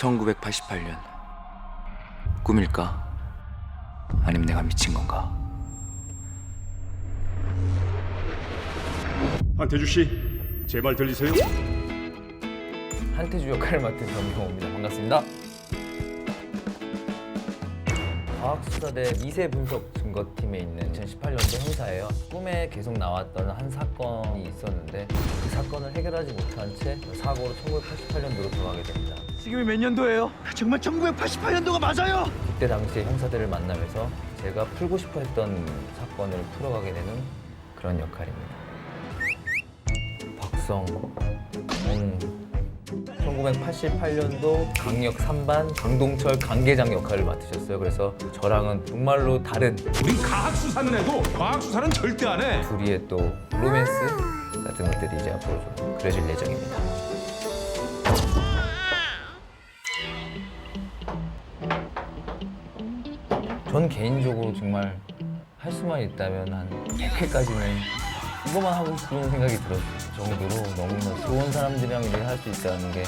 1988년 꿈일까? 아니면 내가 미친 건가? 한태주 씨, 제 말 들리세요? 한태주 역할을 맡은 정경호입니다. 반갑습니다. 과학수사대 미세 분석 증거팀에 있는 2018년도 형사예요. 꿈에 계속 나왔던 한 사건이 있었는데 그 사건을 해결하지 못한 채 사고로 1988년도로 돌아가게 됩니다. 지금이 몇 년도예요? 정말 1988년도가 맞아요. 그때 당시에 형사들을 만나면서 제가 풀고 싶어 했던 사건을 풀어가게 되는 그런 역할입니다. 박성, 음, 1988년도 강력 3반 강동철 강계장 역할을 맡으셨어요. 그래서 저랑은 정말로 다른 우린 과학 수사는 해도 과학 수사는 절대 안 해. 둘이의 또 로맨스 같은 것들이 이제 앞으로 좀 그려질 예정입니다. 전 개인적으로 정말 할 수만 있다면 한 100회까지는 이거만 하고 싶은 생각이 들었을 정도로 너무나 좋은 사람들이랑 일을 할 수 있다는 게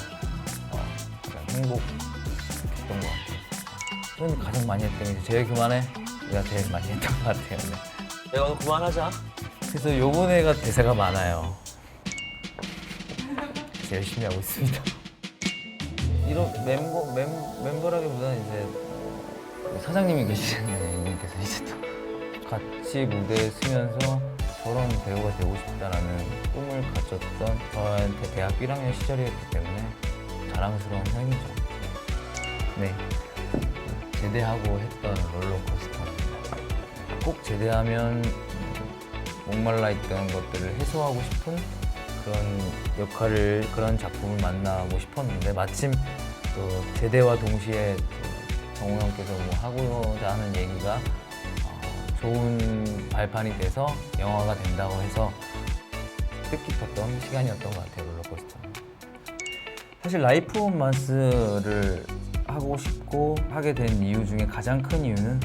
어, 가장 행복했던 것 같아요. 저는 가장 많이 했던 게 제일 그만해. 내가 제일 많이 했던 것 같아요. 네. 야, 오늘 그만하자. 그래서 요번에가 대사가 많아요. 그래서 열심히 하고 있습니다. 이런 멤버 멤, 멤버라기보다는 이제 어, 사장님이 계시잖아요. 이님께서 이제 또 같이 무대에 서면서 저런 배우가 되고 싶다라는 꿈을 가졌던 저한테 대학 1학년 시절이었기 때문에 자랑스러운 형이죠. 네. 제대하고 했던 롤러코스터입니다. 꼭 제대하면 목말라 있던 것들을 해소하고 싶은 그런 역할을 그런 작품을 만나고 싶었는데 마침 또 제대와 동시에 그 정우 형께서 뭐 하고자 하는 얘기가 어, 좋은 발판이 돼서 영화가 된다고 해서 뜻깊었던 시간이었던 것 같아요 롤러코스터. 사실 라이프 온 마스를 하고 싶고 하게 된 이유 중에 가장 큰 이유는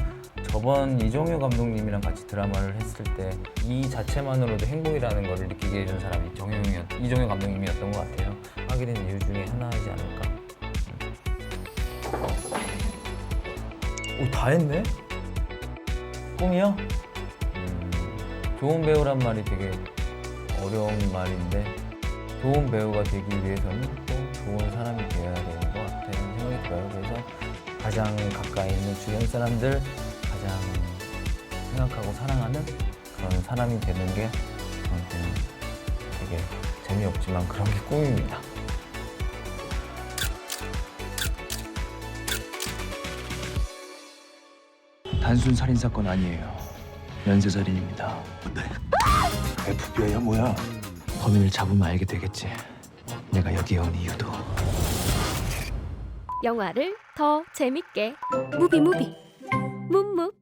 저번 이종효 감독님이랑 같이 드라마를 했을 때 이 자체만으로도 행복이라는 것을 느끼게 해준 사람이 정효영이었, 이종효 감독님이었던 것 같아요. 하게 된 이유 중에 하나이지 않을까. 오, 다 했네? 꿈이요? 음, 좋은 배우란 말이 되게 어려운 말인데 좋은 배우가 되기 위해서는 또 좋은 사람이 되어야 되는 것 같아요. 생각이 들어요. 그래서 가장 가까이 있는 주변 사람들, 가장 생각하고 사랑하는 그런 사람이 되는 게 저한테는 되게 재미없지만 그런 게 꿈입니다. 단순 살인 사건 아니에요. 연쇄 살인입니다. FBI야 뭐야? 범인을 잡으면 알게 되겠지. 내가 여기에 온 이유도. 영화를 더 재밌게 무비무비 묵묵